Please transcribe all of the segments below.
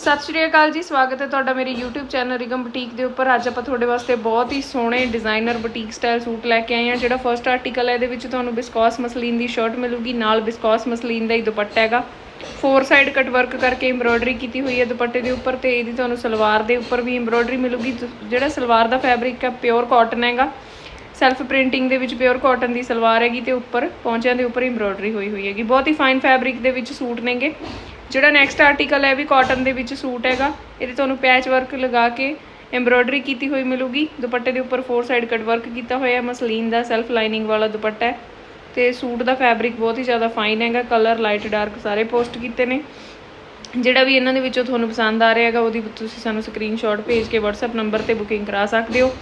ਸਤਿ ਸ਼੍ਰੀ ਅਕਾਲ ਜੀ, ਸਵਾਗਤ ਹੈ ਤੁਹਾਡਾ ਮੇਰੇ YouTube ਚੈਨਲ ਰਿਗਮ ਬੁਟੀਕ ਦੇ ਉੱਪਰ। ਅੱਜ ਆਪਾਂ ਤੁਹਾਡੇ ਵਾਸਤੇ ਬਹੁਤ ਹੀ ਸੋਹਣੇ ਡਿਜ਼ਾਈਨਰ ਬੁਟੀਕ ਸਟਾਈਲ ਸੂਟ ਲੈ ਕੇ ਆਏ ਹਾਂ, ਜਿਹੜਾ ਫਰਸਟ ਆਰਟੀਕਲ ਹੈ, ਇਹਦੇ ਵਿੱਚ ਤੁਹਾਨੂੰ ਬਿਸਕੋਸ ਮਸਲੀਨ ਦੀ ਸ਼ਰਟ ਮਿਲੂਗੀ, ਨਾਲ ਬਿਸਕੋਸ ਮਸਲੀਨ ਦਾ ਹੀ ਦੁਪੱਟਾ ਹੈਗਾ। ਫੋਰ ਸਾਈਡ ਕਟ ਵਰਕ ਕਰਕੇ ਐਮਬ੍ਰੋਇਡਰੀ ਕੀਤੀ ਹੋਈ ਹੈ ਦੁਪੱਟੇ ਦੇ ਉੱਪਰ ਤੇ ਇਹਦੀ ਤੁਹਾਨੂੰ ਸਲਵਾਰ ਦੇ ਉੱਪਰ ਵੀ ਐਮਬ੍ਰੋਇਡਰੀ ਮਿਲੂਗੀ। ਜ- ਜਿਹੜਾ ਸਲਵਾਰ ਦਾ ਫੈਬਰਿਕ ਹੈ ਪਿਓਰ ਕਾਟਨ ਹੈਗਾ। ਸੈਲਫ ਪ੍ਰਿੰਟਿੰਗ ਦੇ ਵਿੱਚ ਪਿਓਰ ਕਾਟਨ ਦੀ ਸਲਵਾਰ ਹੈਗੀ ਤੇ ਉੱਪਰ ਪੌਂਚਿਆਂ ਦੇ ਉੱਪਰ ਐਮਬ੍ਰੋਇਡਰੀ ਹੋਈ ਹੋਈ ਹੈਗੀ। ਬਹੁਤ ਹੀ ਫਾਈਨ ਫੈਬਰਿਕ ਦੇ ਵਿੱਚ ਸੂਟ ਨੇਗੇ। ਜਿਹੜਾ ਨੈਕਸਟ ਆਰਟੀਕਲ ਹੈ ਵੀ ਕਾਟਨ ਦੇ ਵਿੱਚ ਸੂਟ ਹੈਗਾ। ਇਹਦੇ ਤੁਹਾਨੂੰ ਪੈਚ ਵਰਕ ਲਗਾ ਕੇ ਐਮਬ੍ਰੋਇਡਰੀ ਕੀਤੀ ਹੋਈ ਮਿਲੂਗੀ। ਦੁਪੱਟੇ ਦੇ ਉੱਪਰ ਫੋਰ ਸਾਈਡ ਕਟ ਵਰਕ ਕੀਤਾ ਹੋਇਆ ਹੈ। ਮਸਲੀਨ ਦਾ ਸੈਲਫ ਲਾਈਨਿੰਗ ਵਾਲਾ ਦੁਪੱਟਾ ਹੈ। ਤੇ ਸੂਟ ਦਾ ਫੈਬਰਿਕ ਬਹੁਤ ਹੀ ਜ਼ਿਆਦਾ ਫਾਈਨ ਹੈਗਾ। ਕਲਰ ਲਾਈਟ ਡਾਰਕ ਸਾਰੇ ਪੋਸਟ ਕੀਤੇ ਨੇ। ਜਿਹੜਾ ਵੀ ਇਹਨਾਂ ਦੇ ਵਿੱਚੋਂ ਤੁਹਾਨੂੰ ਪਸੰਦ ਆ ਰਿਹਾ ਹੈਗਾ, ਉਹਦੀ ਤੁਸੀਂ ਸਾਨੂੰ ਸਕਰੀਨਸ਼ਾਟ ਭੇਜ ਕੇ WhatsApp ਨੰਬਰ ਤੇ ਬੁਕਿੰਗ ਕਰਾ ਸਕਦੇ ਹੋ।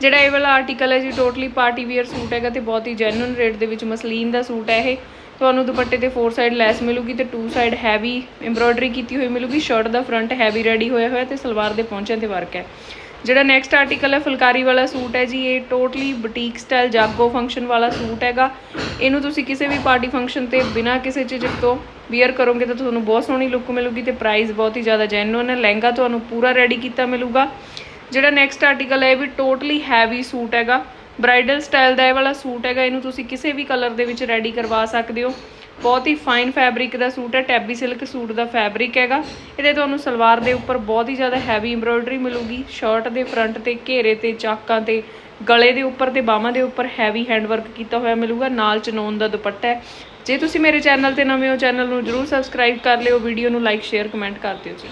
ਜਿਹੜਾ ਇਹ ਵਾਲਾ ਆਰਟੀਕਲ ਹੈ ਜੀ ਟੋਟਲੀ ਪਾਰਟੀ ਵੇਅਰ ਸੂਟ ਹੈਗਾ ਤੇ ਬਹੁਤ ਹੀ ਜੈਨੂਇਨ ਰੇਟ ਦੇ ਵਿੱਚ ਮਸਲੀਨ ਦਾ ਸੂਟ ਹੈ ਇਹ। ਤੁਹਾਨੂੰ ਦੁਪੱਟੇ ਤੇ ਫੋਰ ਸਾਈਡ ਲੈਸ ਮਿਲੂਗੀ ਤੇ ਟੂ ਸਾਈਡ ਹੈਵੀ ਐਮਬ੍ਰੋਇਡਰੀ ਕੀਤੀ ਹੋਈ ਮਿਲੂਗੀ ਸ਼ਰਟ ਦਾ ਫਰੰਟ ਹੈਵੀ ਰੈਡੀ ਹੋਇਆ ਹੋਇਆ ਤੇ ਸਲਵਾਰ ਦੇ ਪਹੁੰਚਿਆਂ ਤੇ ਵਰਕ ਹੈ। ਜਿਹੜਾ ਨੈਕਸਟ ਆਰਟੀਕਲ ਹੈ, ਫੁਲਕਾਰੀ ਵਾਲਾ ਸੂਟ ਹੈ ਜੀ, ਇਹ totally boutique style Jaago function ਵਾਲਾ ਸੂਟ ਹੈਗਾ। ਇਹਨੂੰ ਤੁਸੀਂ ਕਿਸੇ ਵੀ ਪਾਰਟੀ ਫੰਕਸ਼ਨ ਤੇ ਬਿਨਾਂ ਕਿਸੇ ਝਿਜਕ ਤੋਂ ਵੀਅਰ ਕਰੋਗੇ ਤਾਂ ਤੁਹਾਨੂੰ ਬਹੁਤ ਸੋਹਣੀ ਲੁੱਕ ਮਿਲੂਗੀ ਤੇ ਪ੍ਰਾਈਸ ਬਹੁਤ ਹੀ ਜ਼ਿਆਦਾ ਜੈਨੂਇਨ ਹੈ, ਲਹਿੰਗਾ ਤੁਹਾਨੂੰ ਪੂਰਾ ਰੈਡੀ ਕੀਤਾ ਮਿਲੂਗਾ। ਜਿਹੜਾ ਨੈਕਸਟ ਆਰਟੀਕਲ ਹੈ, ਇਹ ਵੀ ਟੋਟਲੀ ਹੈਵੀ ਸੂਟ ਹੈਗਾ। ਬ੍ਰਾਈਡਲ ਸਟਾਈਲ ਦਾ ਇਹ ਵਾਲਾ ਸੂਟ ਹੈਗਾ, ਇਹਨੂੰ ਤੁਸੀਂ ਕਿਸੇ ਵੀ ਕਲਰ ਦੇ ਵਿੱਚ ਰੈਡੀ ਕਰਵਾ ਸਕਦੇ ਹੋ। ਬਹੁਤ ਹੀ ਫਾਈਨ ਫੈਬਰਿਕ ਦਾ ਸੂਟ ਹੈ ਟੈਬੀ ਸਿਲਕ ਸੂਟ ਦਾ ਫੈਬਰਿਕ ਹੈਗਾ। ਇਹਦੇ ਤੁਹਾਨੂੰ ਸਲਵਾਰ ਦੇ ਉੱਪਰ ਬਹੁਤ ਹੀ ਜ਼ਿਆਦਾ ਹੈਵੀ ਐਮਬ੍ਰੋਇਡਰੀ ਮਿਲੂਗੀ। ਸ਼ਰਟ ਦੇ ਫਰੰਟ ਤੇ, ਘੇਰੇ ਤੇ, ਚਾਕਾਂ ਤੇ, ਗਲੇ ਦੇ ਉੱਪਰ ਤੇ, ਬਾਹਾਂ ਦੇ ਉੱਪਰ ਹੈਵੀ ਹੈਂਡਵਰਕ ਕੀਤਾ ਹੋਇਆ ਮਿਲੂਗਾ। ਨਾਲ ਚਨੋਨ ਦਾ ਦੁਪੱਟਾ ਹੈ। ਜੇ ਤੁਸੀਂ ਮੇਰੇ ਚੈਨਲ ਤੇ ਨਵੇਂ ਹੋ ਚੈਨਲ ਨੂੰ ਜਰੂਰ ਸਬਸਕ੍ਰਾਈਬ ਕਰ ਲਿਓ। ਵੀਡੀਓ ਨੂੰ ਲਾਈਕ ਸ਼ੇਅਰ ਕਮੈਂਟ ਕਰ ਦਿਓ ਜੀ।